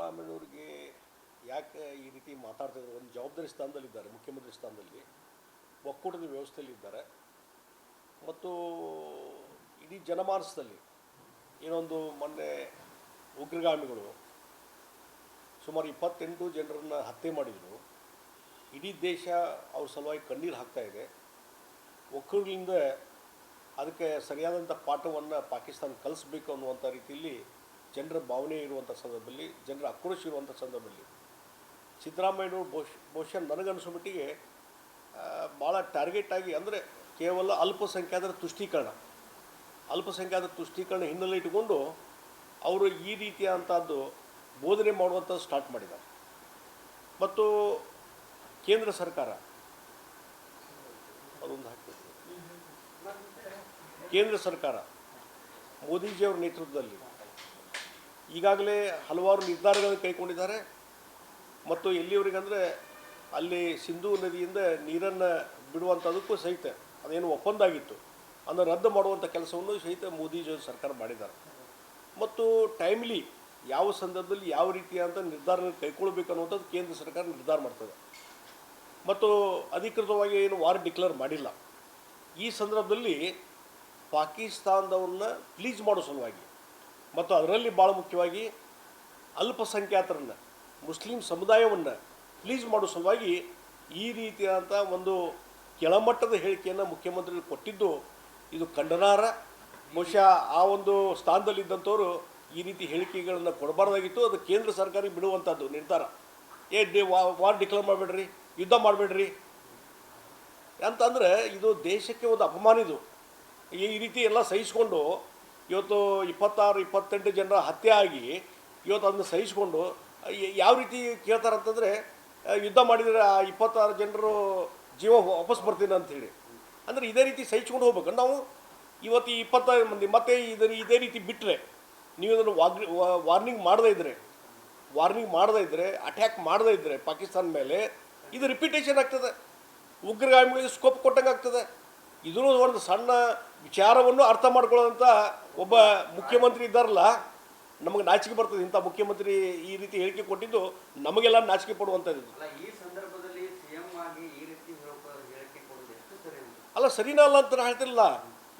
ಸಿದ್ದರಾಮಯ್ಯವ್ರಿಗೆ ಯಾಕೆ ಈ ರೀತಿ ಮಾತಾಡ್ತಿದ್ರು ಒಂದು ಜವಾಬ್ದಾರಿ ಸ್ಥಾನದಲ್ಲಿದ್ದಾರೆ, ಮುಖ್ಯಮಂತ್ರಿ ಸ್ಥಾನದಲ್ಲಿ. ಒಕ್ಕೂಟದ ವ್ಯವಸ್ಥೆಯಲ್ಲಿದ್ದಾರೆ ಮತ್ತು ಇಡೀ ಜನಮಾನಸದಲ್ಲಿ ಏನೊಂದು ಮೊನ್ನೆ ಉಗ್ರಗಾಮಿಗಳು ಸುಮಾರು ಇಪ್ಪತ್ತೆಂಟು ಜನರನ್ನು ಹತ್ಯೆ ಮಾಡಿದರು. ಇಡೀ ದೇಶ ಅವ್ರ ಸಲುವಾಗಿ ಕಣ್ಣೀರು ಹಾಕ್ತಾ ಇದೆ. ಒಕ್ಕೂಟದಿಂದ ಅದಕ್ಕೆ ಸರಿಯಾದಂಥ ಪಾಠವನ್ನು ಪಾಕಿಸ್ತಾನ ಕಲಿಸ್ಬೇಕು ಅನ್ನುವಂಥ ರೀತಿಯಲ್ಲಿ ಜನರ ಭಾವನೆ ಇರುವಂಥ ಸಂದರ್ಭದಲ್ಲಿ, ಜನರ ಆಕ್ರೋಶ ಇರುವಂಥ ಸಂದರ್ಭದಲ್ಲಿ. ಸಿದ್ದರಾಮಯ್ಯನವರು ಬಹುಶಃ ಬಹುಶಃ ನನಗನ್ನಿಸೋ ಮಟ್ಟಿಗೆ ಭಾಳ ಟಾರ್ಗೆಟ್ ಆಗಿ ಅಂದರೆ ಕೇವಲ ಅಲ್ಪಸಂಖ್ಯಾತರ ತುಷ್ಟೀಕರಣ. ಅಲ್ಪಸಂಖ್ಯಾತರ ತುಷ್ಟೀಕರಣ ಹಿನ್ನೆಲೆ ಇಟ್ಟುಕೊಂಡು ಅವರು ಈ ರೀತಿಯಾದಂಥದ್ದು ಬೋಧನೆ ಮಾಡುವಂಥದ್ದು ಸ್ಟಾರ್ಟ್ ಮಾಡಿದ್ದಾರೆ. ಮತ್ತು ಕೇಂದ್ರ ಸರ್ಕಾರ, ಅದೊಂದು ಹಾಕಿ. ಕೇಂದ್ರ ಸರ್ಕಾರ ಮೋದಿಜಿಯವರ ನೇತೃತ್ವದಲ್ಲಿ ಈಗಾಗಲೇ ಹಲವಾರು ನಿರ್ಧಾರಗಳನ್ನು ಕೈಗೊಂಡಿದ್ದಾರೆ. ಮತ್ತು ಎಲ್ಲಿವರೆಗಂದರೆ ಅಲ್ಲಿ ಸಿಂಧೂ ನದಿಯಿಂದ ನೀರನ್ನು ಬಿಡುವಂಥದಕ್ಕೂ ಸಹಿತ ಅದೇನು ಒಪ್ಪಂದ ಆಗಿತ್ತು ಅದನ್ನು ರದ್ದು ಮಾಡುವಂಥ ಕೆಲಸವನ್ನು ಸಹಿತ ಮೋದಿ ಸರ್ಕಾರ ಮಾಡಿದ್ದಾರೆ. ಮತ್ತು ಟೈಮ್ಲಿ ಯಾವ ಸಂದರ್ಭದಲ್ಲಿ ಯಾವ ರೀತಿಯಾದಂಥ ನಿರ್ಧಾರ ಕೈಗೊಳ್ಳಬೇಕು ಅನ್ನುವಂಥದ್ದು ಕೇಂದ್ರ ಸರ್ಕಾರ ನಿರ್ಧಾರ ಮಾಡ್ತದೆ. ಮತ್ತು ಅಧಿಕೃತವಾಗಿ ಏನು ವಾರ್ ಡಿಕ್ಲೇರ್ ಮಾಡಿಲ್ಲ. ಈ ಸಂದರ್ಭದಲ್ಲಿ ಪಾಕಿಸ್ತಾನದವ್ರನ್ನ ಪ್ಲೀಸ್ ಮಾಡೋ ಸಲುವಾಗಿ ಮತ್ತು ಅದರಲ್ಲಿ ಭಾಳ ಮುಖ್ಯವಾಗಿ ಅಲ್ಪಸಂಖ್ಯಾತರನ್ನು, ಮುಸ್ಲಿಂ ಸಮುದಾಯವನ್ನು ಪ್ಲೀಸ್ ಮಾಡೋ ಸಲುವಾಗಿ ಈ ರೀತಿಯಾದಂಥ ಒಂದು ಕೆಳಮಟ್ಟದ ಹೇಳಿಕೆಯನ್ನು ಮುಖ್ಯಮಂತ್ರಿಗಳು ಕೊಟ್ಟಿದ್ದು ಇದು ಖಂಡನಾರ್ಹ ಬಹುಶಃ ಆ ಒಂದು ಸ್ಥಾನದಲ್ಲಿದ್ದಂಥವರು ಈ ರೀತಿ ಹೇಳಿಕೆಗಳನ್ನು ಕೊಡಬಾರ್ದಾಗಿತ್ತು. ಅದು ಕೇಂದ್ರ ಸರ್ಕಾರಕ್ಕೆ ಬಿಡುವಂಥದ್ದು, ನಿರ್ಧಾರ. ಏ, ಡಿ ವಾರ್ ಡಿಕ್ಲೇರ್ ಮಾಡಬೇಡ್ರಿ, ಯುದ್ಧ ಮಾಡಬೇಡ್ರಿ. ಅಂತಂದರೆ ಇದು ದೇಶಕ್ಕೆ ಒಂದು ಅಪಮಾನ ಇದು. ಈ ರೀತಿ ಎಲ್ಲ ಸಹಿಸ್ಕೊಂಡು ಇವತ್ತು ಇಪ್ಪತ್ತಾರು, ಇಪ್ಪತ್ತೆಂಟು ಜನರ ಹತ್ಯೆ ಆಗಿ ಇವತ್ತು ಅದನ್ನು ಸಹಿಸಿಕೊಂಡು ಯಾವ ರೀತಿ ಕೇಳ್ತಾರೆ ಅಂತಂದರೆ ಯುದ್ಧ ಮಾಡಿದರೆ ಆ ಇಪ್ಪತ್ತಾರು ಜನರು ಜೀವ ವಾಪಸ್ ಬರ್ತೀನಿ ಅಂತ ಹೇಳಿ ಅಂದರೆ ಇದೇ ರೀತಿ ಸಹಿಸ್ಕೊಂಡು ಹೋಗ್ಬೇಕು. ನಾವು ಇವತ್ತು ಈ ಇಪ್ಪತ್ತಾರು ಮಂದಿ, ಮತ್ತೆ ಇದನ್ನು ಇದೇ ರೀತಿ ಬಿಟ್ಟರೆ ನೀವು ಇದನ್ನು ವಾರ್ನಿಂಗ್ ಮಾಡದೇ ಇದ್ದರೆ ವಾರ್ನಿಂಗ್ ಮಾಡದೇ ಇದ್ದರೆ ಅಟ್ಯಾಕ್ ಮಾಡದೇ ಇದ್ದರೆ ಪಾಕಿಸ್ತಾನ ಮೇಲೆ, ಇದು ರಿಪಿಟೇಷನ್ ಆಗ್ತದೆ. ಉಗ್ರಗಾಮಿಗಳಿಗೆ ಸ್ಕೋಪ್ ಕೊಟ್ಟಂಗೆ ಆಗ್ತದೆ. ಇದೂ ಒಂದು ಸಣ್ಣ ವಿಚಾರವನ್ನು ಅರ್ಥ ಮಾಡ್ಕೊಳ್ಳೋಂಥ ಒಬ್ಬ ಮುಖ್ಯಮಂತ್ರಿ ಇದ್ದಾರಲ್ಲ ನಮಗೆ ನಾಚಿಕೆ ಬರ್ತದೆ. ಇಂಥ ಮುಖ್ಯಮಂತ್ರಿ ಈ ರೀತಿ ಹೇಳಿಕೆ ಕೊಟ್ಟಿದ್ದು ನಮಗೆಲ್ಲ ನಾಚಿಕೆ ಪಡುವಂಥದ್ದು. ಅಲ್ಲ ಸರಿನಾ ಅಲ್ಲ ಅಂತ ಹೇಳ್ತಿರಲಿಲ್ಲ.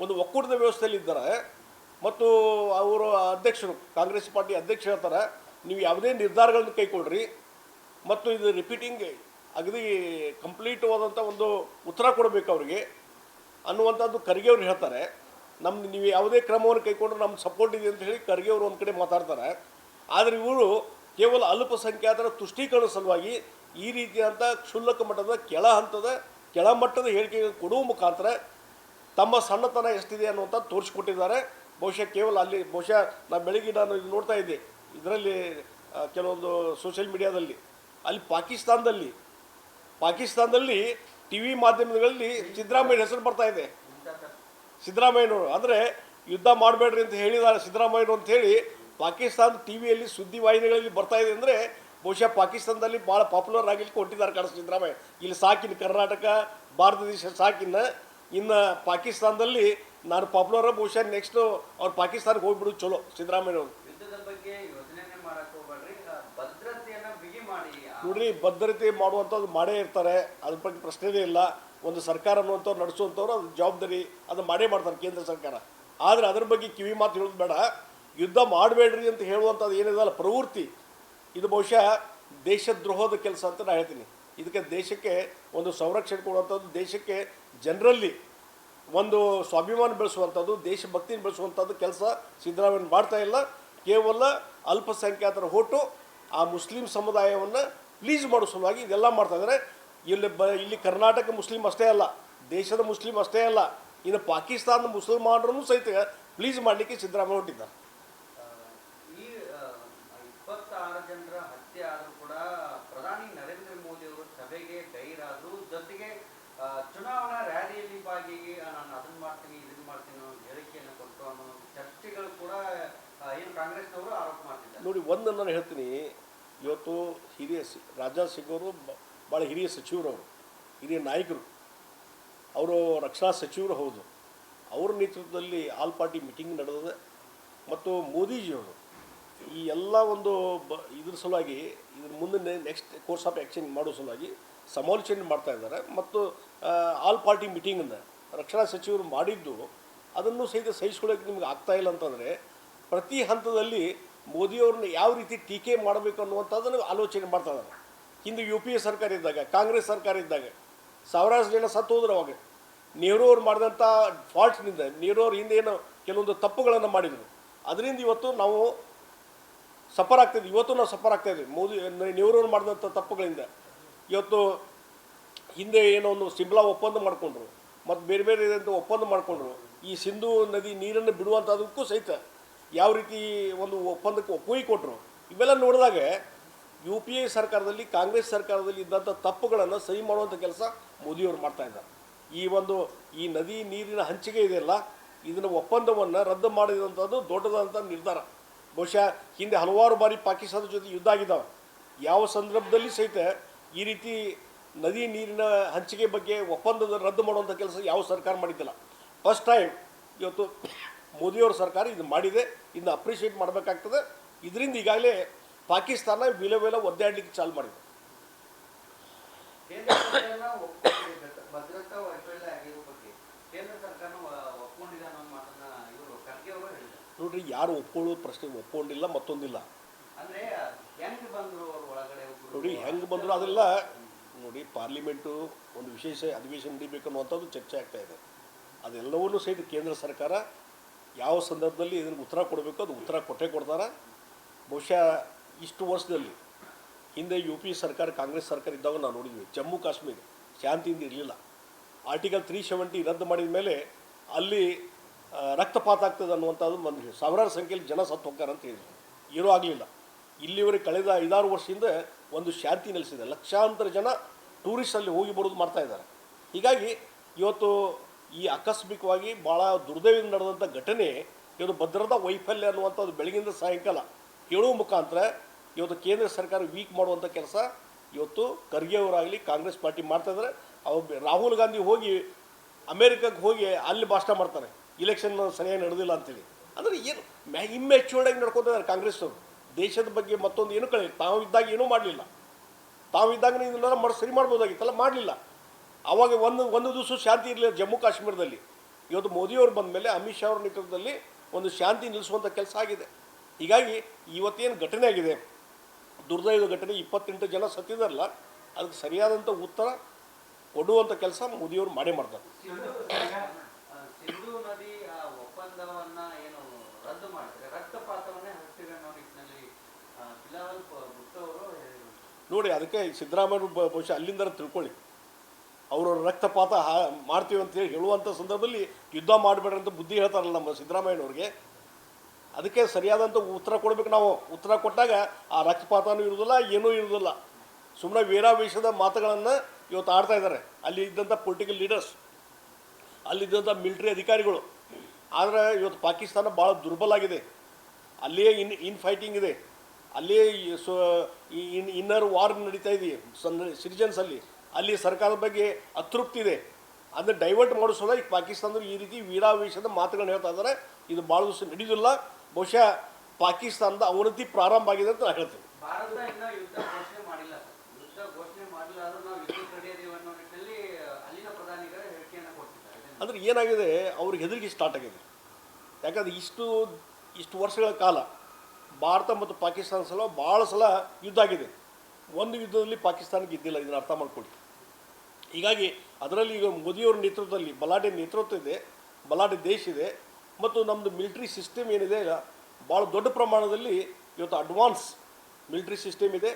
ಒಂದು ಒಕ್ಕೂಟದ ವ್ಯವಸ್ಥೆಯಲ್ಲಿ ಇದ್ದಾರೆ. ಮತ್ತು ಅವರು ಅಧ್ಯಕ್ಷರು ಕಾಂಗ್ರೆಸ್ ಪಾರ್ಟಿ ಅಧ್ಯಕ್ಷ ಹೇಳ್ತಾರೆ ನೀವು ಯಾವುದೇ ನಿರ್ಧಾರಗಳನ್ನು ಕೈಗೊಳ್ರಿ. ಮತ್ತು ಇದು ರಿಪೀಟಿಂಗ್ ಅಗದಿ ಕಂಪ್ಲೀಟ್ ಆದಂಥ ಒಂದು ಉತ್ತರ ಕೊಡಬೇಕು ಅವರಿಗೆ. ಅನ್ನುವಂಥದ್ದು ಖರ್ಗೆ ಅವ್ರು ಹೇಳ್ತಾರೆ. ನಮ್ಮ ನೀವು ಯಾವುದೇ ಕ್ರಮವನ್ನು ಕೈಗೊಂಡ್ರೆ ನಮ್ಮ ಸಪೋರ್ಟ್ ಇದೆ ಅಂತ ಹೇಳಿ ಖರ್ಗೆ ಅವರು ಒಂದು ಕಡೆ ಮಾತಾಡ್ತಾರೆ. ಆದರೆ ಇವರು ಕೇವಲ ಅಲ್ಪಸಂಖ್ಯಾತರ ತುಷ್ಟೀಕರಣ ಸಲುವಾಗಿ ಈ ರೀತಿಯಾದಂಥ ಕ್ಷುಲ್ಲಕ ಮಟ್ಟದ ಕೆಳ ಹಂತದ ಕೆಳಮಟ್ಟದ ಹೇಳಿಕೆಗಳನ್ನು ಕೊಡುವ ಮುಖಾಂತರ ತಮ್ಮ ಸಣ್ಣತನ ಎಷ್ಟಿದೆ ಅನ್ನುವಂಥ ತೋರಿಸ್ಕೊಟ್ಟಿದ್ದಾರೆ. ಬಹುಶಃ ಕೇವಲ ಅಲ್ಲಿ, ಬಹುಶಃ ನಾನು ಬೆಳಿಗ್ಗೆ ನಾನು ಇದು ನೋಡ್ತಾ ಇದ್ದೆ, ಇದರಲ್ಲಿ ಕೆಲವೊಂದು ಸೋಷಿಯಲ್ ಮೀಡಿಯಾದಲ್ಲಿ ಅಲ್ಲಿ ಪಾಕಿಸ್ತಾನದಲ್ಲಿ ಪಾಕಿಸ್ತಾನದಲ್ಲಿ ಟಿ ವಿ ಮಾಧ್ಯಮಗಳಲ್ಲಿ ಸಿದ್ದರಾಮಯ್ಯ ಹೆಸರು ಬರ್ತಾ ಇದೆ. ಸಿದ್ದರಾಮಯ್ಯನವರು. ಅಂದರೆ ಯುದ್ಧ ಮಾಡಬೇಡ್ರಿ ಅಂತ ಹೇಳಿದ್ದಾರೆ ಸಿದ್ದರಾಮಯ್ಯನವರು ಅಂತ ಹೇಳಿ ಪಾಕಿಸ್ತಾನ ಟಿ ವಿಯಲ್ಲಿ ಸುದ್ದಿ ವಾಹಿನಿಗಳಲ್ಲಿ ಬರ್ತಾ ಇದೆ ಅಂದರೆ ಬಹುಶಃ ಪಾಕಿಸ್ತಾನದಲ್ಲಿ ಭಾಳ ಪಾಪ್ಯುಲರ್ ಆಗಲಿಕ್ಕೆ ಹೊಟ್ಟಿದ್ದಾರೆ ಕಾಣ ಸಿದ್ದರಾಮಯ್ಯ. ಇಲ್ಲಿ ಸಾಕಿನ ಕರ್ನಾಟಕ, ಭಾರತ ದೇಶ ಸಾಕಿನ, ಇನ್ನು ಪಾಕಿಸ್ತಾನದಲ್ಲಿ ನಾನು ಪಾಪ್ಯುಲರ್ ಬಹುಶಃ ನೆಕ್ಸ್ಟು ಅವ್ರು ಪಾಕಿಸ್ತಾನಕ್ಕೆ ಹೋಗ್ಬಿಡೋದು ಚಲೋ ಸಿದ್ದರಾಮಯ್ಯನವರು ಯುದ್ಧದ ಬಗ್ಗೆ ಯೋಜನೆನೇ ಮಾಡಕ್ ಹೋಗ್ಬೇಡ್ರಿ ಈಗ ಭದ್ರತೆಯನ್ನ ಬಿಗಿ ಮಾಡಿ ಆ- ನೋಡ್ರಿ, ಭದ್ರತೆ ಮಾಡುವಂಥದ್ದು ಮಾಡೇ ಇರ್ತಾರೆ. ಅದ್ರ ಬಗ್ಗೆ ಪ್ರಶ್ನೆನೇ ಇಲ್ಲ. ಒಂದು ಸರ್ಕಾರ ಅನ್ನುವಂಥವ್ರು ನಡೆಸುವಂಥವ್ರು ಅದು ಜವಾಬ್ದಾರಿ ಅದು ಮಾಡೇ ಮಾಡ್ತಾರೆ ಕೇಂದ್ರ ಸರ್ಕಾರ. ಆದರೆ ಅದ್ರ ಬಗ್ಗೆ ಕಿವಿ ಮಾತು ಹೇಳೋದು ಬೇಡ. ಯುದ್ಧ ಮಾಡಬೇಡ್ರಿ ಅಂತ ಹೇಳುವಂಥದ್ದು ಏನಿದಲ್ಲ ಪ್ರವೃತ್ತಿ. ಇದು ಬಹುಶಃ ದೇಶದ್ರೋಹದ ಕೆಲಸ ಅಂತ ನಾನು ಹೇಳ್ತೀನಿ. ಇದಕ್ಕೆ ದೇಶಕ್ಕೆ ಒಂದು ಸಂರಕ್ಷಣೆ ಕೊಡುವಂಥದ್ದು, ದೇಶಕ್ಕೆ ಜನರಲ್ಲಿ ಒಂದು ಸ್ವಾಭಿಮಾನ ಬೆಳೆಸುವಂಥದ್ದು ದೇಶಭಕ್ತಿನ ಬೆಳೆಸುವಂಥದ್ದು ಕೆಲಸ ಸಿದ್ದರಾಮಯ್ಯ ಮಾಡ್ತಾ ಇಲ್ಲ. ಕೇವಲ ಅಲ್ಪಸಂಖ್ಯಾತರ ಹೋಟು ಆ ಮುಸ್ಲಿಂ ಸಮುದಾಯವನ್ನು ಪ್ಲೀಸ್ ಮಾಡೋ ಸಲುವಾಗಿ ಇದೆಲ್ಲ ಮಾಡ್ತಾ ಇದ್ದಾರೆ ಇಲ್ಲಿ ಬ ಇಲ್ಲಿ ಕರ್ನಾಟಕ ಮುಸ್ಲಿಂ ಅಷ್ಟೇ ಅಲ್ಲ ದೇಶದ ಮುಸ್ಲಿಂ ಅಷ್ಟೇ ಅಲ್ಲ ಇನ್ನು ಪಾಕಿಸ್ತಾನದ ಮುಸಲ್ಮಾನರನ್ನು ಸಹಿತ ಪ್ಲೀಸ್ ಮಾಡಲಿಕ್ಕೆ ಸಿದ್ದರಾಮಯ್ಯ ಹೊಟ್ಟಿದ್ದಾರೆ ಈ ಆ, ಇಪ್ಪತ್ತಾರು ಜನರ ಹತ್ಯೆ ಆದರೂ ಕೂಡ ಪ್ರಧಾನಿ ನರೇಂದ್ರ ಮೋದಿ ಅವರು ಸಭೆಗೆ ಗೈರಾದ್ರು ಜೊತೆಗೆ ಚುನಾವಣಾ ರ್ಯಾಲಿಯಲ್ಲಿ ಭಾಗಿ ನಾನು ಅದನ್ನ ಮಾಡ್ತೀನಿ ಇದನ್ನ ಮಾಡ್ತೀನಿ ಅನ್ನೋ ಹೇಳಿಕೆಯನ್ನು ಕೊಟ್ಟು ಅನ್ನೋ ಚರ್ಚೆಗಳು ಕೂಡ ಏನು ಕಾಂಗ್ರೆಸ್ನವರು ಆರೋಪ ಮಾಡ್ತಿದ್ದಾರೆ. ನೋಡಿ ಒಂದು ನಾನು ಹೇಳ್ತೀನಿ ಇವತ್ತು ಹಿರಿಯ ಸಿ, ರಾಜಾ ಸಿಂಗ್ ಅವರು ಭಾಳ ಹಿರಿಯ ಸಚಿವರು ಅವರು, ಹಿರಿಯ ನಾಯಕರು. ಅವರು ರಕ್ಷಣಾ ಸಚಿವರು ಹೌದು. ಅವ್ರ ನೇತೃತ್ವದಲ್ಲಿ ಆಲ್ ಪಾರ್ಟಿ ಮೀಟಿಂಗ್ ನಡೆದಿದೆ. ಮತ್ತು ಮೋದಿಜಿಯವರು ಈ ಎಲ್ಲ ಒಂದು ಬ, ಇದ್ರ ಸಲುವಾಗಿ ಇದ್ರ ಮುಂದೆ ನೆಕ್ಸ್ಟ್ ಕೋರ್ಸ್ ಆಫ್ ಆ್ಯಕ್ಷನ್ ಮಾಡೋ ಸಲುವಾಗಿ ಸಮಾಲೋಚನೆ ಮಾಡ್ತಾ ಇದ್ದಾರೆ. ಮತ್ತು ಆಲ್ ಪಾರ್ಟಿ ಮೀಟಿಂಗನ್ನು ರಕ್ಷಣಾ ಸಚಿವರು ಮಾಡಿದ್ದು ಅದನ್ನು ಸಹಿತ ಸಹಿಸ್ಕೊಳ್ಳೋಕೆ ನಿಮ್ಗೆ ಆಗ್ತಾ ಇಲ್ಲ ಅಂತಂದರೆ ಪ್ರತಿ ಹಂತದಲ್ಲಿ ಮೋದಿಯವ್ರನ್ನ ಯಾವ ರೀತಿ ಟೀಕೆ ಮಾಡಬೇಕು ಅನ್ನುವಂಥದ್ದನ್ನು ಆಲೋಚನೆ ಮಾಡ್ತಾ ಇದ್ದಾರೆ. ಹಿಂದೆ ಯು ಪಿ ಎ ಸರ್ಕಾರ ಇದ್ದಾಗ, ಕಾಂಗ್ರೆಸ್ ಸರ್ಕಾರ ಇದ್ದಾಗ, ಸಾವಿರಾರು ಜನ ಸತ್ತು ಹೋದ್ರೆ ಅವಾಗ. ನೆಹರು ಅವ್ರು ಮಾಡಿದಂಥ ಫಾಲ್ಟ್ನಿಂದ ನೆಹರು ಅವ್ರ ಹಿಂದೆ ಏನು ಕೆಲವೊಂದು ತಪ್ಪುಗಳನ್ನು ಮಾಡಿದರು. ಅದರಿಂದ ಇವತ್ತು ನಾವು ಸಫರ್ ಆಗ್ತಿದ್ವಿ ಇವತ್ತು ನಾವು ಸಫರ್ ಆಗ್ತಾ ಇದ್ವಿ ಮೋದಿ, ನೆಹರು ಮಾಡಿದಂಥ ತಪ್ಪುಗಳಿಂದ. ಇವತ್ತು ಹಿಂದೆ ಏನೋ ಒಂದು ಸಿಮ್ಲಾ ಒಪ್ಪಂದ ಮಾಡಿಕೊಂಡ್ರು. ಮತ್ತು ಬೇರೆ ಬೇರೆ ಒಪ್ಪಂದ ಮಾಡಿಕೊಂಡ್ರು. ಈ ಸಿಂಧು ನದಿ ನೀರನ್ನು ಬಿಡುವಂಥದಕ್ಕೂ ಸಹಿತ ಯಾವ ರೀತಿ ಒಂದು ಒಪ್ಪಂದಕ್ಕೆ ಒಪ್ಪಿಗೆ ಕೊಟ್ಟರು ಇವೆಲ್ಲ ನೋಡಿದಾಗ ಯು ಪಿ ಎ ಸರ್ಕಾರದಲ್ಲಿ, ಕಾಂಗ್ರೆಸ್ ಸರ್ಕಾರದಲ್ಲಿ ಇದ್ದಂಥ ತಪ್ಪುಗಳನ್ನು ಸಹಿ ಮಾಡುವಂಥ ಕೆಲಸ ಮೋದಿಯವರು ಮಾಡ್ತಾ ಇದ್ದಾರೆ. ಈ ಒಂದು, ಈ ನದಿ ನೀರಿನ ಹಂಚಿಕೆ ಇದೆಯಲ್ಲ ಇದನ್ನು ಒಪ್ಪಂದವನ್ನು ರದ್ದು ಮಾಡಿದಂಥದ್ದು ದೊಡ್ಡದಂಥ ನಿರ್ಧಾರ. ಬಹುಶಃ ಹಿಂದೆ ಹಲವಾರು ಬಾರಿ ಪಾಕಿಸ್ತಾನದ ಜೊತೆ ಯುದ್ಧ ಆಗಿದ್ದಾವೆ. ಯಾವ ಸಂದರ್ಭದಲ್ಲಿ ಸಹಿತ ಈ ರೀತಿ ನದಿ ನೀರಿನ ಹಂಚಿಕೆ ಬಗ್ಗೆ ಒಪ್ಪಂದದ ರದ್ದು ಮಾಡುವಂಥ ಕೆಲಸ ಯಾವ ಸರ್ಕಾರ ಮಾಡಿದ್ದಿಲ್ಲ. ಫಸ್ಟ್ ಟೈಮ್ ಇವತ್ತು ಮೋದಿಯವರ ಸರ್ಕಾರ ಇದು ಮಾಡಿದೆ ಇದನ್ನ ಅಪ್ರಿಷಿಯೇಟ್ ಮಾಡಬೇಕಾಗ್ತದೆ. ಇದರಿಂದ ಈಗಾಗಲೇ ಪಾಕಿಸ್ತಾನ ವಿಲ ವಿಲ ಒದ್ದಾಡಲಿಕ್ಕೆ ಚಾಲು ಮಾಡಿದೆ. ನೋಡ್ರಿ ಯಾರು ಒಪ್ಕೊಳ್ಳೋದು ಪ್ರಶ್ನೆ ಒಪ್ಕೊಂಡಿಲ್ಲ ಮತ್ತೊಂದಿಲ್ಲ? ನೋಡಿ ಹೆಂಗೆ ಬಂದರು ಅದೆಲ್ಲ ನೋಡಿ ಪಾರ್ಲಿಮೆಂಟು ಒಂದು ವಿಶೇಷ ಅಧಿವೇಶನ ನಡೀಬೇಕು ಅನ್ನುವಂಥದ್ದು ಚರ್ಚೆ ಆಗ್ತಾ ಇದೆ. ಅದೆಲ್ಲವನ್ನೂ ಸಹಿತ ಕೇಂದ್ರ ಸರ್ಕಾರ ಯಾವ ಸಂದರ್ಭದಲ್ಲಿ ಇದನ್ನು ಉತ್ತರ ಕೊಡಬೇಕು, ಅದು ಉತ್ತರ ಕೊಟ್ಟೇ ಕೊಡ್ತಾರೆ. ಬಹುಶಃ ಇಷ್ಟು ವರ್ಷದಲ್ಲಿ ಹಿಂದೆ ಯು ಪಿ ಸರ್ಕಾರ, ಕಾಂಗ್ರೆಸ್ ಸರ್ಕಾರ ಇದ್ದಾಗ ನಾವು ನೋಡಿದ್ವಿ, ಜಮ್ಮು ಕಾಶ್ಮೀರ ಶಾಂತಿಯಿಂದ ಇರಲಿಲ್ಲ. ಆರ್ಟಿಕಲ್ ತ್ರೀ ಸೆವೆಂಟಿ ರದ್ದು ಮಾಡಿದ ಮೇಲೆ ಅಲ್ಲಿ ರಕ್ತಪಾತ ಆಗ್ತದೆ ಅನ್ನುವಂಥದ್ದು ಒಂದು ಸಾವಿರಾರು ಸಂಖ್ಯೆಯಲ್ಲಿ ಜನ ಸತ್ತು ಹೋಗ್ತಾರೆ ಅಂತ ಹೇಳಿದ್ರು. ಇರೋ ಆಗಲಿಲ್ಲ. ಇಲ್ಲಿವರೆಗೆ ಕಳೆದ ಐದಾರು ವರ್ಷದಿಂದ ಒಂದು ಶಾಂತಿ ನೆಲೆಸಿದೆ. ಲಕ್ಷಾಂತರ ಜನ ಟೂರಿಸ್ಟಲ್ಲಿ ಹೋಗಿ ಬರೋದು ಮಾಡ್ತಾ ಇದ್ದಾರೆ. ಹೀಗಾಗಿ ಇವತ್ತು ಈ ಆಕಸ್ಮಿಕವಾಗಿ ಭಾಳ ದುರ್ದೈವದಿಂದ ನಡೆದಂಥ ಘಟನೆ ಇವತ್ತು ಭದ್ರತಾ ವೈಫಲ್ಯ ಅನ್ನುವಂಥದ್ದು ಬೆಳಗಿಂದ ಸಾಯಂಕಾಲ. ಹೇಳುವ ಮುಖಾಂತರ ಇವತ್ತು ಕೇಂದ್ರ ಸರ್ಕಾರ ವೀಕ್ ಮಾಡುವಂಥ ಕೆಲಸ ಇವತ್ತು ಖರ್ಗೆ ಅವರಾಗಲಿ ಕಾಂಗ್ರೆಸ್ ಪಾರ್ಟಿ ಮಾಡ್ತಾ ಇದ್ದಾರೆ ಅವ್ರು ರಾಹುಲ್ ಗಾಂಧಿ ಹೋಗಿ ಅಮೇರಿಕಾಗೆ ಹೋಗಿ ಅಲ್ಲಿ ಭಾಷಣ ಮಾಡ್ತಾರೆ. ಇಲೆಕ್ಷನ್ ಸರಿಯಾಗಿ ನಡೆದಿಲ್ಲ ಅಂತೇಳಿ. ಅಂದರೆ ಏನು ಮ್ಯಾ ಇಮ್ಮೆಚ್ಯೂರ್ಡಾಗಿ ನಡ್ಕೊತಾ ಇದ್ದಾರೆ ಕಾಂಗ್ರೆಸ್ ಅವರು. ದೇಶದ ಬಗ್ಗೆ ಮತ್ತೊಂದು ಏನೂ ಕಳೆ ತಾವು ಇದ್ದಾಗ ಏನೂ ಮಾಡಲಿಲ್ಲ. ತಾವು ಇದ್ದಾಗ ಇದನ್ನೆಲ್ಲ ಮಾಡಿ ಸರಿ ಮಾಡ್ಬೋದಾಗಿತ್ತಲ್ಲ, ಮಾಡಲಿಲ್ಲ. ಅವಾಗ ಒಂದು ಒಂದು ದಿವಸ ಶಾಂತಿ ಇರಲಿಲ್ಲ ಜಮ್ಮು ಕಾಶ್ಮೀರದಲ್ಲಿ. ಇವತ್ತು ಮೋದಿಯವರು ಬಂದ ಮೇಲೆ ಅಮಿತ್ ಶಾ ಅವರ ನೇತೃತ್ವದಲ್ಲಿ ಒಂದು ಶಾಂತಿ ನಿಲ್ಲಿಸುವಂಥ ಕೆಲಸ ಆಗಿದೆ. ಹೀಗಾಗಿ ಇವತ್ತೇನು ಘಟನೆ ಆಗಿದೆ ದುರ್ದೈವ ಘಟನೆ ಇಪ್ಪತ್ತೆಂಟು ಜನ ಸತ್ತಿದಾರಲ್ಲ ಅದಕ್ಕೆ ಸರಿಯಾದಂಥ ಉತ್ತರ ಕೊಡುವಂಥ ಕೆಲಸ ಮೋದಿಯವರು ಮಾಡೇ ಮಾಡ್ತಾರೆ. ನೋಡಿ ಅದಕ್ಕೆ ಸಿದ್ದರಾಮಯ್ಯ ಬಹುಶಃ ಅಲ್ಲಿಂದ ತಿಳ್ಕೊಳ್ಳಿ. ಅವರು ರಕ್ತಪಾತ ಹಾ- ಮಾಡ್ತೀವಿ ಅಂತೇಳಿ ಹೇಳುವಂಥ ಸಂದರ್ಭದಲ್ಲಿ ಯುದ್ಧ ಮಾಡಬೇಡ್ರಿ ಅಂತ ಬುದ್ಧಿ ಹೇಳ್ತಾರಲ್ಲ ನಮ್ಮ ಸಿದ್ದರಾಮಯ್ಯನವ್ರಿಗೆ. ಅದಕ್ಕೆ ಸರಿಯಾದಂಥ ಉತ್ತರ ಕೊಡ್ಬೇಕು ನಾವು. ಉತ್ತರ ಕೊಟ್ಟಾಗ ಆ ರಕ್ತಪಾತನೂ ಇರುವುದಿಲ್ಲ, ಏನೂ ಇರುವುದಿಲ್ಲ. ಸುಮ್ಮನೆ ವೀರಾವೇಶದ ಮಾತುಗಳನ್ನು ಇವತ್ತು ಆಡ್ತಾ ಇದ್ದಾರೆ. ಅಲ್ಲಿ ಇದ್ದಂಥ ಪೊಲಿಟಿಕಲ್ ಲೀಡರ್ಸ್ ಅಲ್ಲಿದ್ದಂಥ ಮಿಲಿಟರಿ ಅಧಿಕಾರಿಗಳು. ಆದರೆ ಇವತ್ತು ಪಾಕಿಸ್ತಾನ ಭಾಳ ದುರ್ಬಲ ಆಗಿದೆ. ಅಲ್ಲಿಯೇ ಇನ್ ಇನ್ ಫೈಟಿಂಗ್ ಇದೆ. ಅಲ್ಲಿಯೇ ಸೊ ಇನ್, ಇನ್ನರ್ ವಾರ್ ನಡೀತಾ ಇದೆ ಸನ್ ಸಿಟಿಜನ್ಸಲ್ಲಿ ಅಲ್ಲಿ ಸರ್ಕಾರದ ಬಗ್ಗೆ ಅತೃಪ್ತಿ ಇದೆ. ಅದನ್ನು ಡೈವರ್ಟ್ ಮಾಡೋ ಸಲುವಾಗಿ ಪಾಕಿಸ್ತಾನದಲ್ಲಿ ಈ ರೀತಿ ವೀರಾವೇಶದ ಮಾತುಗಳನ್ನ ಹೇಳ್ತಾ ಇದ್ದಾರೆ. ಇದು ಭಾಳ ದಿವಸ ನಡೆಯುವುದಿಲ್ಲ ಬಹುಶಃ ಪಾಕಿಸ್ತಾನದ ಅವನತಿ ಪ್ರಾರಂಭ ಆಗಿದೆ ಅಂತ ನಾನು ಹೇಳ್ತೀನಿ. ಅಂದರೆ ಏನಾಗಿದೆ ಅವ್ರಿಗೆ ಹೆದರಿಕೆ ಸ್ಟಾರ್ಟ್ ಆಗಿದೆ. ಯಾಕಂದ್ರೆ ಇಷ್ಟು ಇಷ್ಟು ವರ್ಷಗಳ ಕಾಲ ಭಾರತ ಮತ್ತು ಪಾಕಿಸ್ತಾನ ಸಲ ಭಾಳ ಸಲ ಯುದ್ಧ ಆಗಿದೆ. ಒಂದು ಯುದ್ಧದಲ್ಲಿ ಪಾಕಿಸ್ತಾನಕ್ಕೆ ಇದ್ದಿಲ್ಲ ಇದನ್ನು ಅರ್ಥ ಮಾಡ್ಕೊಳ್ಳಿ. ಹೀಗಾಗಿ ಅದರಲ್ಲಿ ಈಗ ಮೋದಿಯವರ ನೇತೃತ್ವದಲ್ಲಿ ಬಲಾಢ್ಯ ನೇತೃತ್ವ ಇದೆ, ಬಲಾಢ್ಯ ದೇಶ ಇದೆ, ಮತ್ತು ನಮ್ಮದು ಮಿಲಿಟ್ರಿ ಸಿಸ್ಟಮ್ ಏನಿದೆ ಭಾಳ ದೊಡ್ಡ ಪ್ರಮಾಣದಲ್ಲಿ ಇವತ್ತು ಅಡ್ವಾನ್ಸ್ ಮಿಲಿಟ್ರಿ ಸಿಸ್ಟಮ್ ಇದೆ,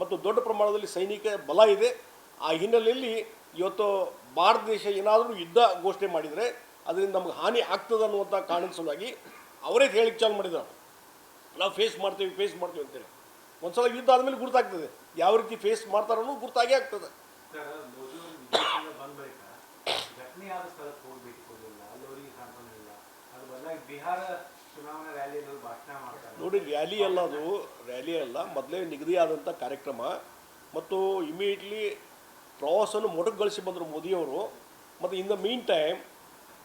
ಮತ್ತು ದೊಡ್ಡ ಪ್ರಮಾಣದಲ್ಲಿ ಸೈನಿಕ ಬಲ ಇದೆ. ಆ ಹಿನ್ನೆಲೆಯಲ್ಲಿ ಇವತ್ತು ಭಾರತ ದೇಶ ಏನಾದರೂ ಯುದ್ಧ ಘೋಷಣೆ ಮಾಡಿದರೆ ಅದರಿಂದ ನಮ್ಗೆ ಹಾನಿ ಆಗ್ತದೆ ಅನ್ನುವಂಥ ಕಾರಣದ ಸಲುವಾಗಿ ಅವರೇ ಹೇಳಿಕ್ಕೆ ಚಾಲು ಮಾಡಿದ್ರು ನಾವು ಫೇಸ್ ಮಾಡ್ತೀವಿ ಫೇಸ್ ಮಾಡ್ತೀವಿ ಅಂತೇಳಿ. ಒಂದು ಸಲ ಯುದ್ಧ ಆದಮೇಲೆ ಗುರ್ತಾಗ್ತದೆ. ಯಾವ ರೀತಿ ಫೇಸ್ ಮಾಡ್ತಾರೋ ಗುರುತಾಗೇ ಗುರ್ತಾಗೇ ಆಗ್ತದೆ ಸರ್ ಮೋದಿ ಅವರು ವಿದೇಶದಿಂದ ಬಂದ ಬಳಿಕ ಘಟನೆ ಆದ ಸ್ಥಳಕ್ಕೆ ಹೋಗಿ ಭೇಟಿ ಕೊಡಲಿಲ್ಲ ಅಲ್ಲಿವರೆಗೆ ಕಾಣ್ಕೊಂಡಿಲ್ಲ ಅದು ಬದಲಾಗಿ ನೋಡಿ, ರ್ಯಾಲಿ ಅಲ್ಲ ಅದು. ರ್ಯಾಲಿ ಅಲ್ಲ, ಮೊದಲೇ ನಿಗದಿ ಆದಂಥ ಕಾರ್ಯಕ್ರಮ. ಮತ್ತು ಇಮಿಡಿಯೇಟ್ಲಿ ಪ್ರವಾಸವನ್ನು ಮೊಟಕುಗೊಳಿಸಿ ಬಂದರು ಮೋದಿಯವರು ಮತ್ತು in the mean time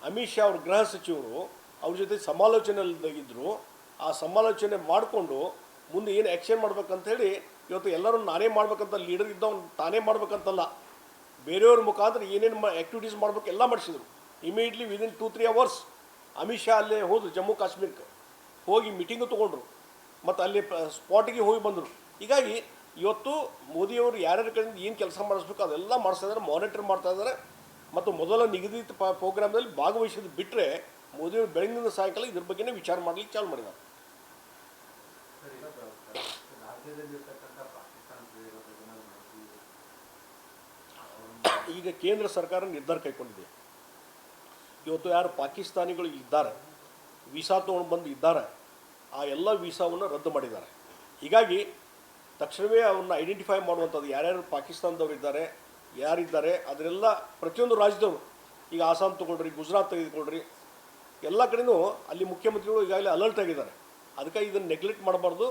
Amit Shah ಅವ್ರ ಗೃಹ ಸಚಿವರು ಅವ್ರ ಜೊತೆ ಸಮಾಲೋಚನೆಯಲ್ಲಿದ್ದರು. ಆ ಸಮಾಲೋಚನೆ ಮಾಡಿಕೊಂಡು ಮುಂದೆ ಏನು ಆ್ಯಕ್ಷನ್ ಮಾಡ್ಬೇಕಂತ ಹೇಳಿ ಇವತ್ತು ಎಲ್ಲರೂ ನಾನೇ ಮಾಡ್ಬೇಕಂತ ಲೀಡರ್ ಇದ್ದವನು ತಾನೇ ಮಾಡ್ಬೇಕಂತಲ್ಲ. ಬೇರೆಯವ್ರ ಮುಖಾಂತರ ಏನೇನು ಆ್ಯಕ್ಟಿವಿಟೀಸ್ ಮಾಡ್ಬೇಕು ಎಲ್ಲ ಮಾಡಿಸಿದ್ರು. Immediately within two three hours Amit Shah ಅಲ್ಲೇ ಹೋದರು, ಜಮ್ಮು ಕಾಶ್ಮೀರಕ್ಕೆ ಹೋಗಿ ಮೀಟಿಂಗು ತೊಗೊಂಡ್ರು. ಮತ್ತು ಅಲ್ಲಿ ಸ್ಪಾಟಿಗೆ ಹೋಗಿ ಬಂದರು. ಹೀಗಾಗಿ ಇವತ್ತು ಮೋದಿಯವರು ಯಾರ್ಯಾರ ಕಡೆಯಿಂದ ಏನು ಕೆಲಸ ಮಾಡಿಸ್ಬೇಕು ಅದೆಲ್ಲ ಮಾಡಿಸ್ತಾ ಇದ್ದಾರೆ ಮಾನಿಟರ್ ಮಾಡ್ತಾ ಇದ್ದಾರೆ ಮತ್ತು ಮೊದಲ ನಿಗದಿತ ಪ, ಪ್ರೋಗ್ರಾಮ್ದಲ್ಲಿ ಭಾಗವಹಿಸಿದ್ದು ಬಿಟ್ಟರೆ ಮೋದಿಯವರು ಬೆಳಗಿನಿಂದ ಸಾಯಂಕಾಲ ಇದ್ರ ಬಗ್ಗೆನೇ ವಿಚಾರ ಮಾಡ್ಲಿಕ್ಕೆ ಚಾಲು ಮಾಡಿದ್ದಾರೆ ಈಗ ಕೇಂದ್ರ ಸರ್ಕಾರ ನಿರ್ಧಾರ ಕೈಗೊಂಡಿದೆ. ಇವತ್ತು ಯಾರು ಪಾಕಿಸ್ತಾನಿಗಳು ಇದ್ದಾರೆ, ವೀಸಾ ತೊಗೊಂಡು ಬಂದು ಇದ್ದಾರೆ, ಆ ಎಲ್ಲ ವೀಸಾವನ್ನು ರದ್ದು ಮಾಡಿದ್ದಾರೆ. ಹೀಗಾಗಿ ತಕ್ಷಣವೇ ಅವನ್ನ ಐಡೆಂಟಿಫೈ ಮಾಡುವಂಥದ್ದು ಯಾರ್ಯಾರು ಪಾಕಿಸ್ತಾನದವ್ರು ಇದ್ದಾರೆ, ಯಾರಿದ್ದಾರೆ ಅದರೆಲ್ಲ ಪ್ರತಿಯೊಂದು ರಾಜ್ಯದವರು, ಈಗ ಆಸಾಮ್ ತೊಗೊಳ್ರಿ ಗುಜರಾತ್ ತೆಗೆದುಕೊಳ್ರಿ ಎಲ್ಲ ಕಡೆಯೂ ಅಲ್ಲಿ ಮುಖ್ಯಮಂತ್ರಿಗಳು ಈಗಾಗಲೇ ಅಲರ್ಟ್ ಆಗಿದ್ದಾರೆ. ಅದಕ್ಕಾಗಿ ಇದನ್ನು ನೆಗ್ಲೆಕ್ಟ್ ಮಾಡಬಾರ್ದು,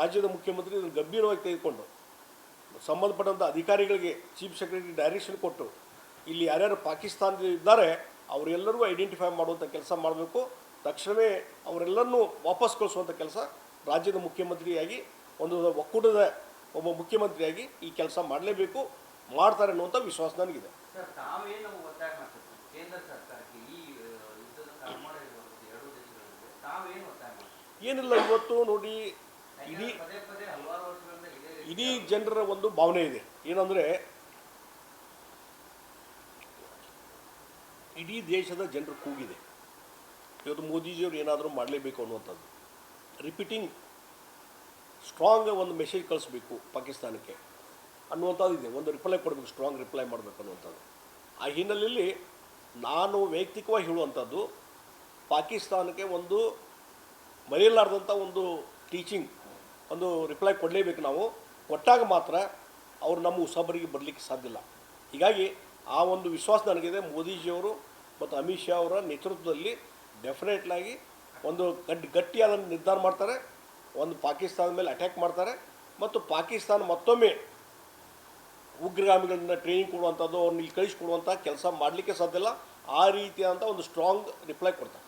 ರಾಜ್ಯದ ಮುಖ್ಯಮಂತ್ರಿ ಇದನ್ನು ಗಂಭೀರವಾಗಿ ತೆಗೆದುಕೊಂಡು ಸಂಬಂಧಪಟ್ಟಂಥ ಅಧಿಕಾರಿಗಳಿಗೆ ಚೀಫ್ ಸೆಕ್ರೆಟರಿ ಡೈರೆಕ್ಷನ್ ಕೊಟ್ಟು, ಇಲ್ಲಿ ಯಾರ್ಯಾರು ಪಾಕಿಸ್ತಾನದಲ್ಲಿ ಇದ್ದಾರೆ ಅವರೆಲ್ಲರಿಗೂ ಐಡೆಂಟಿಫೈ ಮಾಡುವಂಥ ಕೆಲಸ ಮಾಡಬೇಕು. ತಕ್ಷಣವೇ ಅವರೆಲ್ಲರನ್ನೂ ವಾಪಸ್ ಕಳಿಸುವಂಥ ಕೆಲಸ ರಾಜ್ಯದ ಮುಖ್ಯಮಂತ್ರಿಯಾಗಿ ಒಂದು ಒಕ್ಕೂಟದ ಒಬ್ಬ ಮುಖ್ಯಮಂತ್ರಿಯಾಗಿ ಈ ಕೆಲಸ ಮಾಡಲೇಬೇಕು ಮಾಡ್ತಾರೆ ಅನ್ನುವಂಥ ವಿಶ್ವಾಸ ನನಗಿದೆ. ಏನಿಲ್ಲ ಇವತ್ತು ನೋಡಿ ಇಡೀ ಇಡೀ ಜನರ ಒಂದು ಭಾವನೆ ಇದೆ. ಏನಂದರೆ ಇಡೀ ದೇಶದ ಜನರು ಕೂಗಿದೆ. ಇವತ್ತು ಮೋದಿಜಿಯವರು ಏನಾದರೂ ಮಾಡಲೇಬೇಕು ಅನ್ನುವಂಥದ್ದು. ರಿಪೀಟಿಂಗ್ ಸ್ಟ್ರಾಂಗ್ ಒಂದು ಮೆಸೇಜ್ ಕಳಿಸ್ಬೇಕು ಪಾಕಿಸ್ತಾನಕ್ಕೆ ಅನ್ನುವಂಥದ್ದು ಇದೆ. ಒಂದು ರಿಪ್ಲೈ ಕೊಡಬೇಕು ಸ್ಟ್ರಾಂಗ್ ರಿಪ್ಲೈ ಮಾಡಬೇಕು ಅನ್ನುವಂಥದ್ದು. ಆ ಹಿನ್ನೆಲೆಯಲ್ಲಿ ನಾನು ವೈಯಕ್ತಿಕವಾಗಿ ಹೇಳುವಂಥದ್ದು, ಪಾಕಿಸ್ತಾನಕ್ಕೆ ಒಂದು ಮರೆಯಲಾರ್ದಂಥ ಒಂದು ಟೀಚಿಂಗ್ ಒಂದು ರಿಪ್ಲೈ ಕೊಡಲೇಬೇಕು ನಾವು. ಕೊಟ್ಟಾಗ ಮಾತ್ರ ಅವರು ನಮ್ಮ ಉಸಾಬರಿಗೆ ಬರಲಿಕ್ಕೆ ಸಾಧ್ಯ ಇಲ್ಲ. ಹೀಗಾಗಿ ಆ ಒಂದು ವಿಶ್ವಾಸ ನನಗಿದೆ. ಮೋದಿಜಿಯವರು ಮತ್ತು ಅಮಿತ್ ಶಾ ಅವರ ನೇತೃತ್ವದಲ್ಲಿ ಡೆಫಿನೆಟ್ಲಾಗಿ ಒಂದು ಗಟ್ಟಿ ಗಟ್ಟಿಯಾದ ನಿರ್ಧಾರ ಮಾಡ್ತಾರೆ. ಒಂದು ಪಾಕಿಸ್ತಾನದ ಮೇಲೆ ಅಟ್ಯಾಕ್ ಮಾಡ್ತಾರೆ. ಮತ್ತು ಪಾಕಿಸ್ತಾನ ಮತ್ತೊಮ್ಮೆ ಉಗ್ರಗಾಮಿಗಳನ್ನ ಟ್ರೈನಿಂಗ್ ಕೊಡುವಂಥದ್ದು, ಅವ್ರನ್ನ ಇಲ್ಲಿ ಕಳಿಸ್ಕೊಡುವಂಥ ಕೆಲಸ ಮಾಡಲಿಕ್ಕೆ ಸಾಧ್ಯ ಇಲ್ಲ. ಆ ರೀತಿಯಾದಂಥ ಒಂದು ಸ್ಟ್ರಾಂಗ್ ರಿಪ್ಲೈ ಕೊಡ್ತಾರೆ.